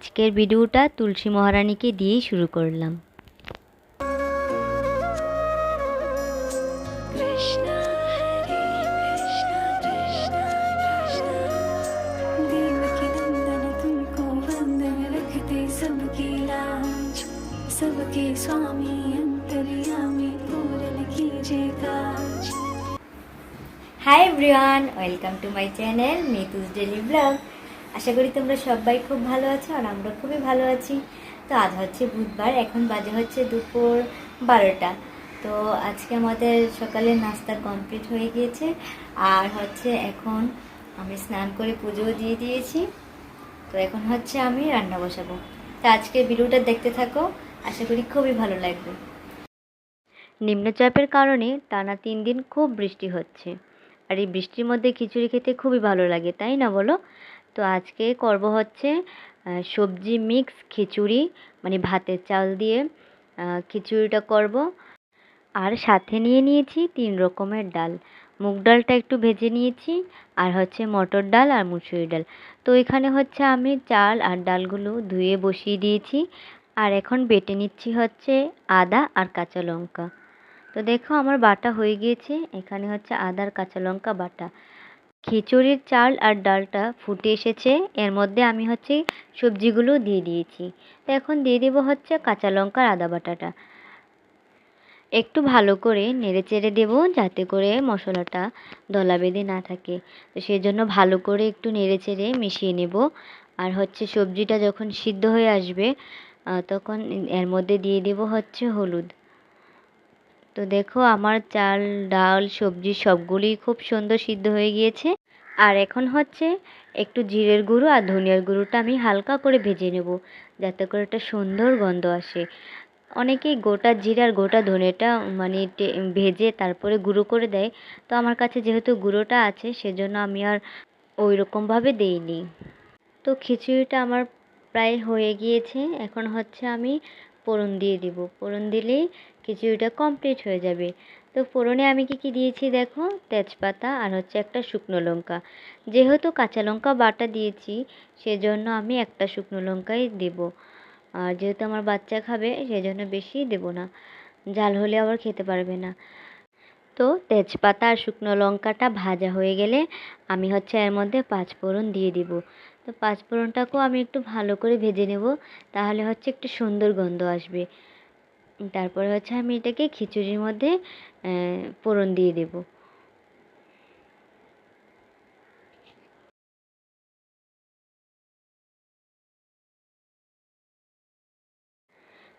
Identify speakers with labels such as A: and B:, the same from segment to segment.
A: আজকের ভিডিওটা তুলসী মহারানীকে দিয়েই শুরু করলাম। Hi Brian welcome to my channel Mitu's daily blog আশা করি তোমরা সবাই খুব ভালো আছো আর আমরা খুবই ভালো আছি। তো আজ হচ্ছে বুধবার, এখন বাজে হচ্ছে দুপুর বারোটা। তো আজকে আমাদের সকালে নাস্তা কমপ্লিট হয়ে গিয়েছে। আর হচ্ছে এখন আমি স্নান করে পুজোও দিয়ে দিয়েছি। তো এখন হচ্ছে আমি রান্না বসাবো। তো আজকে ভিডিওটা দেখতে থাকো, আশা করি খুবই ভালো লাগবে। নিম্নচাপের কারণে টানা তিন দিন খুব বৃষ্টি হচ্ছে। আর এই বৃষ্টির মধ্যে খিচুড়ি খেতে খুবই ভালো লাগে, তাই না বলো? তো আজকে করব হচ্ছে সবজি মিক্স খিচুড়ি মানে ভাতের চাল দিয়ে খিচুড়িটা করব। আর সাথে নিয়ে নিয়েছি তিন রকমের ডাল। মুগ ডালটা একটু ভেজে নিয়েছি, আর হচ্ছে মটর ডাল আর মুসুরি ডাল। তো এখানে হচ্ছে আমি চাল আর ডালগুলো ধুয়ে বসিয়ে দিয়েছি। আর এখন বেটে নিচ্ছি হচ্ছে আদা আর কাঁচা লঙ্কা। তো দেখো আমার বাটা হয়ে গিয়েছে, এখানে হচ্ছে আদার কাঁচা লঙ্কা বাটা। খিচুড়ির চাল আর ডালটা ফুটে এসেছে। এর মধ্যে আমি হচ্ছে সবজিগুলো দিয়ে দিয়েছি। তো এখন দিয়ে দেবো হচ্ছে কাঁচা লঙ্কা আর আদা বাটাটা। একটু ভালো করে নেড়ে চেড়ে দেবো যাতে করে মশলাটা দলা বেঁধে না থাকে। তো সেই জন্য ভালো করে একটু নেড়ে চেড়ে মিশিয়ে নেব। আর হচ্ছে সবজিটা যখন সিদ্ধ হয়ে আসবে তখন এর মধ্যে দিয়ে দেব হচ্ছে হলুদ। তো দেখো আমার চাল, ডাল, সবজি সবগুলোই খুব সুন্দর সিদ্ধ হয়ে গিয়েছে। আর এখন হচ্ছে একটু জিরের গুঁড়ো আর ধনিয়ার গুঁড়োটা আমি হালকা করে ভেজে নেব, যাতে করে একটা সুন্দর গন্ধ আসে। অনেকেই গোটা জিরে আর গোটা ধনেটা মানে ভেজে তারপরে গুঁড়ো করে দেয়। তো আমার কাছে যেহেতু গুঁড়োটা আছে, সেজন্য আমি আর ওই রকমভাবে দেইনি। তো খিচুড়িটা আমার প্রায় হয়ে গিয়েছে। এখন হচ্ছে আমি ফোড়ন দিয়ে দিব। ফোড়ন দিলেই খিচুড়িটা কমপ্লিট হয়ে যাবে। তো ফোড়নে আমি কি কি দিয়েছি দেখো? তেজপাতা আর হচ্ছে একটা শুকনো লঙ্কা। যেহেতু কাঁচা লঙ্কা বাটা দিয়েছি, সেজন্য আমি একটা শুকনো লঙ্কাই দেব। আর যেহেতু আমার বাচ্চা খাবে, সেজন্য বেশি দেব না। ঝাল হলে আবার খেতে পারবে না। তো তেজপাতা আর শুকনো লঙ্কাটা ভাজা হয়ে গেলে আমি হচ্ছে এর মধ্যে পাঁচ ফোড়ন দিয়ে দিব। তো পাঁচ ফোড়নটাকেও আমি একটু ভালো করে ভেজে নেব, তাহলে হচ্ছে একটু সুন্দর গন্ধ আসবে। তারপরে হচ্ছে আমি এটাকে খিচুড়ির মধ্যে ফোড়ন দিয়ে দেব।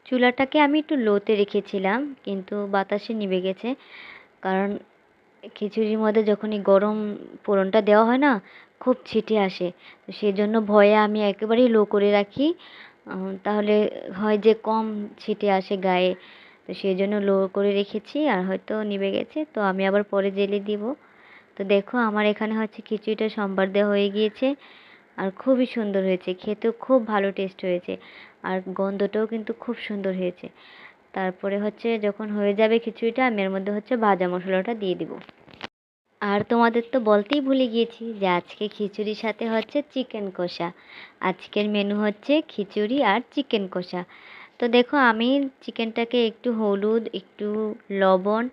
A: চুলাটাকে আমি একটু লোতে রেখেছিলাম, কিন্তু বাতাসে নিভে গেছে। কারণ খিচুড়ির মধ্যে যখনই গরম ফোড়নটা দেওয়া হয় না, খুব ছিটে আসে। তো সেই জন্য ভয়ে আমি একেবারেই লো করে রাখি। তাহলে হয় যে কম ছিটে আসে গায়ে। তো সেই জন্য লো করে রেখেছি আর হয়তো নিভে গেছে। তো আমি আবার পরে জেলে দিব। তো দেখো আমার এখানে হচ্ছে খিচুড়িটা সম্বার দেওয়া হয়ে গিয়েছে। আর খুবই সুন্দর হয়েছে। খেতেও খুব ভালো টেস্ট হয়েছে। আর গন্ধটাও কিন্তু খুব সুন্দর হয়েছে। তারপরে হচ্ছে যখন হয়ে যাবে খিচুড়িটা, আমি এর মধ্যে হচ্ছে ভাজা মশলাটা দিয়ে দিব। আর তোমাদের তো বলতেই ভুলে গিয়েছি যে আজকে খিচুড়ির সাথে হচ্ছে চিকেন কষা। আজকের মেনু হচ্ছে খিচুড়ি আর চিকেন কষা। তো দেখো, আমি চিকেনটাকে একটু হলুদ, একটু লবণ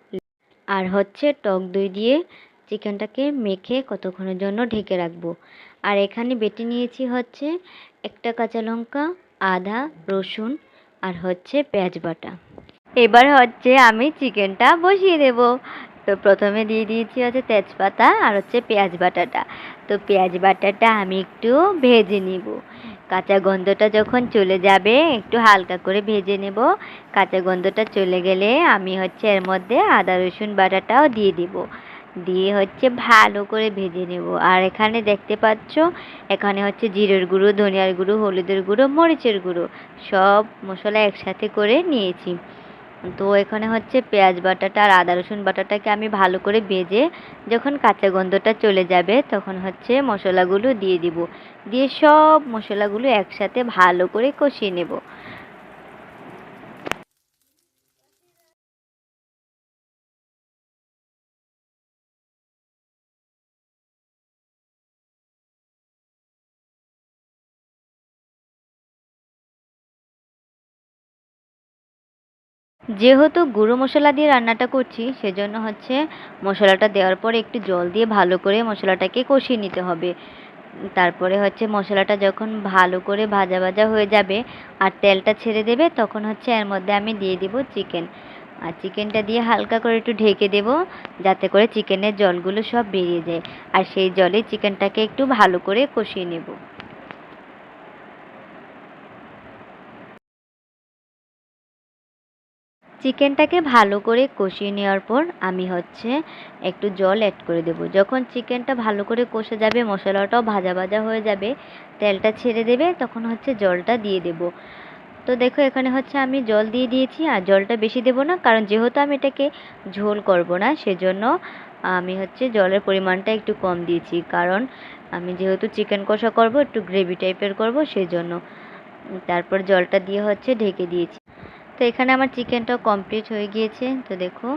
A: আর হচ্ছে টক দই দিয়ে চিকেনটাকে মেখে কতক্ষণের জন্য ঢেকে রাখব। আর এখানে বেটে নিয়েছি হচ্ছে একটা কাঁচা লঙ্কা, আদা, রসুন আর হচ্ছে পেঁয়াজ বাটা। এবার হচ্ছে আমি চিকেনটা বসিয়ে দেব। তো প্রথমে দিয়ে দিয়েছি হচ্ছে তেজপাতা আর হচ্ছে পেঁয়াজ বাটাটা। তো পেঁয়াজ বাটাটা আমি একটু ভেজে নিব। কাঁচা গন্ধটা যখন চলে যাবে, একটু হালকা করে ভেজে নেব। কাঁচা গন্ধটা চলে গেলে আমি হচ্ছে এর মধ্যে আদা রসুন বাটাটাও দিয়ে দিব। দিয়ে হচ্ছে ভালো করে ভেজে নেব। আর এখানে দেখতে পাচ্ছ, এখানে হচ্ছে জিরের গুঁড়ো, ধনিয়ার গুঁড়ো, হলুদের গুঁড়ো, মরিচের গুঁড়ো, সব মশলা একসাথে করে নিয়েছি। তো এখানে হচ্ছে পেঁয়াজ বাটাটা আর আদা রসুন বাটাটাকে আমি ভালো করে ভেজে যখন কাঁচা গন্ধটা চলে যাবে তখন হচ্ছে মশলাগুলো দিয়ে দিব। দিয়ে সব মশলাগুলো একসাথে ভালো করে কষিয়ে নেব। যেহেতু গুঁড়ো মশলা দিয়ে রান্নাটা করছি, সেজন্য হচ্ছে মশলাটা দেওয়ার পরে একটু জল দিয়ে ভালো করে মশলাটাকে কষিয়ে নিতে হবে। তারপরে হচ্ছে মশলাটা যখন ভালো করে ভাজা ভাজা হয়ে যাবে আর তেলটা ছেড়ে দেবে, তখন হচ্ছে এর মধ্যে আমি দিয়ে দিব চিকেন। আর চিকেনটা দিয়ে হালকা করে একটু ঢেকে দেব, যাতে করে চিকেনের জলগুলো সব বেরিয়ে যায়। আর সেই জলে চিকেনটাকে একটু ভালো করে কষিয়ে নেব। চিকেনটাকে ভালো করে কষিয়ে নেওয়ার পর আমি হচ্ছে একটু জল অ্যাড করে দেবো। যখন চিকেনটা ভালো করে কষে যাবে, মশলাটাও ভাজা ভাজা হয়ে যাবে, তেলটা ছেড়ে দেবে, তখন হচ্ছে জলটা দিয়ে দেব। তো দেখো এখানে হচ্ছে আমি জল দিয়ে দিয়েছি, আর জলটা বেশি দেবো না, কারণ যেহেতু আমি এটাকে ঝোল করব না, সেজন্য আমি হচ্ছে জলের পরিমাণটা একটু কম দিয়েছি। কারণ আমি যেহেতু চিকেন কষা করব, একটু গ্রেভি টাইপের করব সেই জন্য তারপর জলটা দিয়ে হচ্ছে ঢেকে দিয়েছি। তো এখানে আমার চিকেনটাও কমপ্লিট হয়ে গিয়েছে তো দেখো।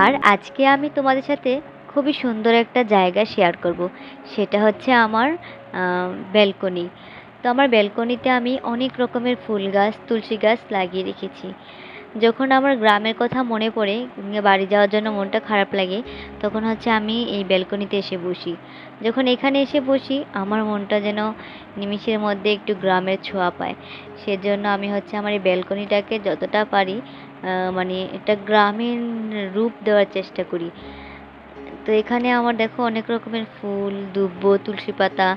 A: আর আজকে আমি তোমাদের সাথে খুবই সুন্দর একটা জায়গা শেয়ার করব। সেটা হচ্ছে আমার ব্যালকনি তো আমার ব্যালকনিতে আমি অনেক রকমের ফুল গাছ, তুলসী গাছ লাগিয়ে রেখেছি। যখন আমার গ্রামের কথা মনে পড়ে বাড়ি যাওয়ার জন্য মনটা খারাপ লাগে, তখন হচ্ছে আমি এই ব্যালকনিতে এসে বসি। যখন এখানে এসে বসি, আমার মনটা যেন নিমিষের মধ্যে একটু গ্রামের ছোঁয়া পায়। সেজন্য আমি হচ্ছে আমার এই ব্যালকনিটাকে যতটা পারি মানে একটা গ্রামীণ রূপ দেওয়ার চেষ্টা করি। তো এখানে আমার দেখো অনেক রকমের ফুল, দুব্ব, তুলসী পাতা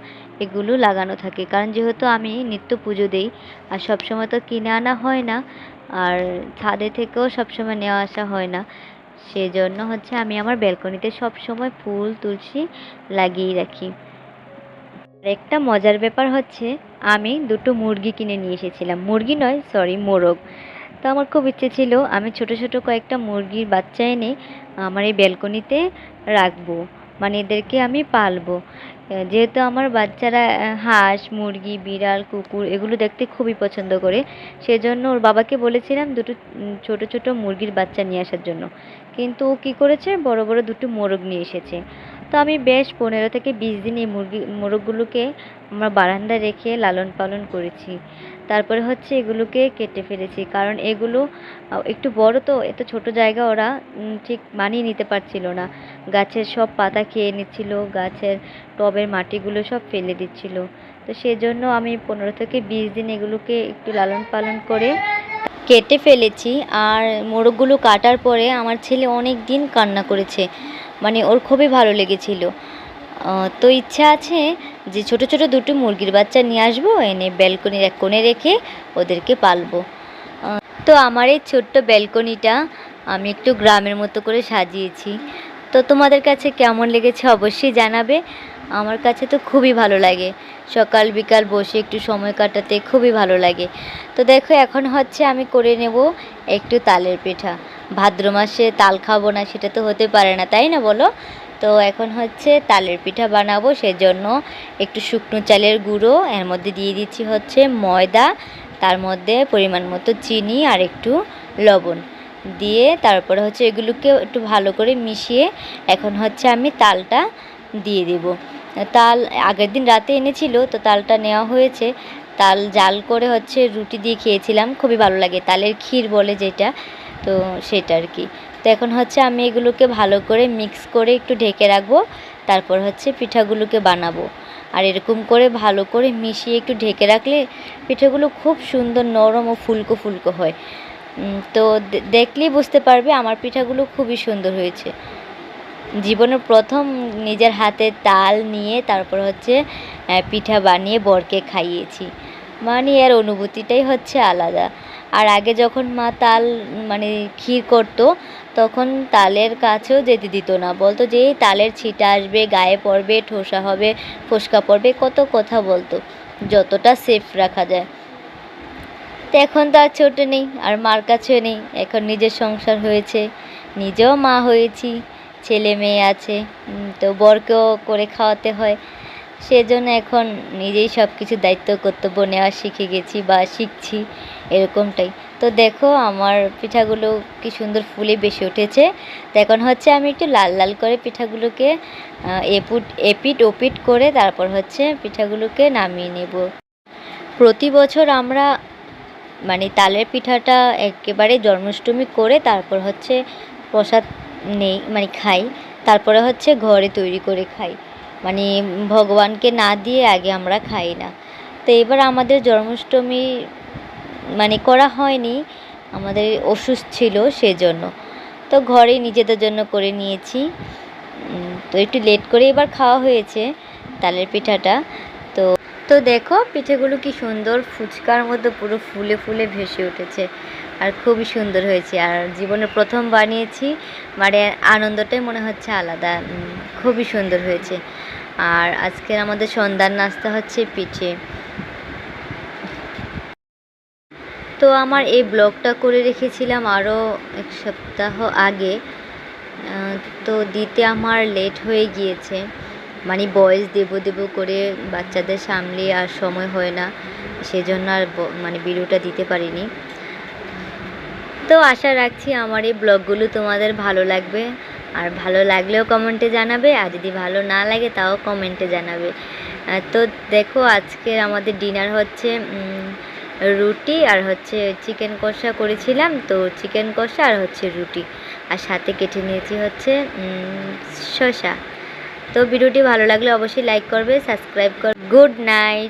A: এগুলো লাগানো থাকে। কারণ যেহেতু আমি নিত্য পুজো দেই, আর সবসময় তো কিনে আনা হয় না, আর ছাদে থেকেও সবসময় নেওয়া আসা হয় না, সেজন্য হচ্ছে আমি আমার ব্যালকনিতে সবসময় ফুল, তুলসী লাগিয়ে রাখি। একটা মজার ব্যাপার হচ্ছে, আমি দুটো মুরগি কিনে নিয়ে এসেছিলাম। মুরগি নয় সরি মোরগ। তো আমার খুব ইচ্ছে ছিল, আমি ছোট ছোট কয়েকটা মুরগির বাচ্চা এনে আমার এই ব্যালকনিতে রাখব মানে এদেরকে আমি পালবো। যেহেতু আমার বাচ্চারা হাঁস, মুরগি, বিড়াল, কুকুর, এগুলো দেখতে খুবই পছন্দ করে, সেজন্য ওর বাবাকে বলেছিলাম দুটো ছোট ছোট মুরগির বাচ্চা নিয়ে আসার জন্য। কিন্তু ও কী করেছে? বড় বড় দুটো মোরগ নিয়ে এসেছে। তো আমি বেশ পনেরো থেকে বিশ দিন এই মুরগি, মোরগগুলোকে আমরা বারান্দায় রেখে লালন পালন করেছি। তারপরে হচ্ছে এগুলোকে কেটে ফেলেছি। কারণ এগুলো একটু বড় তো এত ছোট জায়গা ওরা ঠিক মানিয়ে নিতে পারছিল না। গাছের সব পাতা খেয়ে নিচ্ছিল, গাছের টবের মাটিগুলো সব ফেলে দিচ্ছিল। তো সেজন্য আমি পনেরো থেকে বিশ দিন এগুলোকে একটু লালন পালন করে কেটে ফেলেছি। আর মোরগগুলো কাটার পরে আমার ছেলে অনেক দিন কান্না করেছে। মানে ওর খুবই ভালো লেগেছিল। তো ইচ্ছা আছে যে ছোট ছোট দুটো মুরগির বাচ্চা নিয়ে আসব, এনে ব্যালকনির এক কোণে রেখে ওদেরকে পালবো। তো আমার এই ছোট্ট ব্যালকনিটা আমি একটু গ্রামের মতো করে সাজিয়েছি। তো তোমাদের কাছে কেমন লেগেছে অবশ্যই জানাবে। আমার কাছে তো খুবই ভালো লাগে। সকাল বিকাল বসে একটু সময় কাটাতে খুবই ভালো লাগে। তো দেখো, এখন হচ্ছে আমি করে নেব একটু তালের পিঠা। ভাদ্র মাসে তাল খাব না, সেটা তো হতে পারে না, তাই না বলো? তো এখন হচ্ছে তালের পিঠা বানাবো, সেজন্য একটু শুকনো চালের গুঁড়ো, এর মধ্যে দিয়ে দিচ্ছি হচ্ছে ময়দা, তার মধ্যে পরিমাণ মতো চিনি আর একটু লবণ। দিয়ে তারপরে হচ্ছে এগুলোকে একটু ভালো করে মিশিয়ে এখন হচ্ছে আমি তালটা দিয়ে দেব। তাল আগের দিন রাতে এনেছিল, তো তালটা নেওয়া হয়েছে। তাল জাল করে হচ্ছে রুটি দিয়ে খেয়েছিলাম, খুবই ভালো লাগে। তালের ক্ষীর বলে যেটা তো সেটা আর কি। তো এখন হচ্ছে আমি এগুলোকে ভালো করে মিক্স করে একটু ঢেকে রাখব, তারপর হচ্ছে পিঠাগুলোকে বানাবো। আর এরকম করে ভালো করে মিশিয়ে একটু ঢেকে রাখলে পিঠাগুলো খুব সুন্দর নরম ও ফুলকো ফুলকো হয়। তো দেখলেই বুঝতে পারবে আমার পিঠাগুলো খুবই সুন্দর হয়েছে। জীবনের প্রথম নিজের হাতে তাল নিয়ে তারপর হচ্ছে পিঠা বানিয়ে বরকে খাইয়েছি। মানে এর অনুভূতিটাই হচ্ছে আলাদা। আর আগে যখন মা তাল মানে ক্ষীর করতো, তখন তালের কাছেও যেতে দিত না। বলতো যে তালের ছিটা আসবে, গায়ে পড়বে, ঠোসা হবে, ফোসকা পড়বে, কত কথা বলতো, যতটা সেফ রাখা যায়। তো এখন তো আর ছোটো নেই, আর মার কাছেও নেই, এখন নিজের সংসার হয়েছে, নিজেও মা হয়েছি, ছেলে মেয়ে আছে তো বরকেও করে খাওয়াতে হয়। সেজন্য এখন নিজেই সব কিছু দায়িত্ব, কর্তব্য নেওয়া শিখে গেছি বা শিখছি। এরকমটাই। তো দেখো আমার পিঠাগুলো কি সুন্দর ফুলে বেশি উঠেছে। তো এখন হচ্ছে আমি একটু লাল লাল করে পিঠাগুলোকে এপুট, এপিট, ওপিট করে তারপর হচ্ছে পিঠাগুলোকে নামিয়ে নেব। প্রতি বছর আমরা মানে তালের পিঠাটা একেবারে জন্মাষ্টমী করে তারপর হচ্ছে প্রসাদ নেই মানে খাই। তারপরে হচ্ছে ঘরে তৈরি করে খাই। মানে ভগবানকে না দিয়ে আগে আমরা খাই না। তো এবার আমাদের জন্মাষ্টমী মানে করা হয়নি। আমাদের অসুস্থ ছিল সেজন্য। তো ঘরে নিজেদের জন্য করে নিয়েছি। তো একটু লেট করে এবার খাওয়া হয়েছে তালের পিঠাটা। তো তো দেখো পিঠেগুলো কি সুন্দর ফুচকার মধ্যে পুরো ফুলে ফুলে ভেসে উঠেছে আর খুবই সুন্দর হয়েছে। আর জীবনে প্রথম বানিয়েছি মানে আনন্দটাই মনে হচ্ছে আলাদা। খুবই সুন্দর হয়েছে। আর আজকের আমাদের সন্ধ্যার নাস্তা হচ্ছে পিঠে। তো আমার এই ব্লগটা করে রেখেছিলাম আরও এক সপ্তাহ আগে। তো দিতে আমার লেট হয়ে গিয়েছে। মানে বয়স দেব দেবো করে বাচ্চাদের সামলে আর সময় হয় না, সেজন্য আর মানে ভিডিওটা দিতে পারিনি। তো আশা রাখছি আমার এই ব্লগগুলো তোমাদের ভালো লাগবে। আর ভালো লাগলেও কমেন্টে জানাবে, আর যদি ভালো না লাগে তাও কমেন্টে জানাবে। তো দেখো আজকে আমাদের ডিনার হচ্ছে রুটি আর হচ্ছে চিকেন কষা করেছিলাম। তো চিকেন কষা আর হচ্ছে রুটি। আর সাথে কেটে নিয়েছি হচ্ছে শশা শসা। তো ভিডিওটি ভালো লাগলে অবশ্যই লাইক করবে সাবস্ক্রাইব কর গুড নাইট।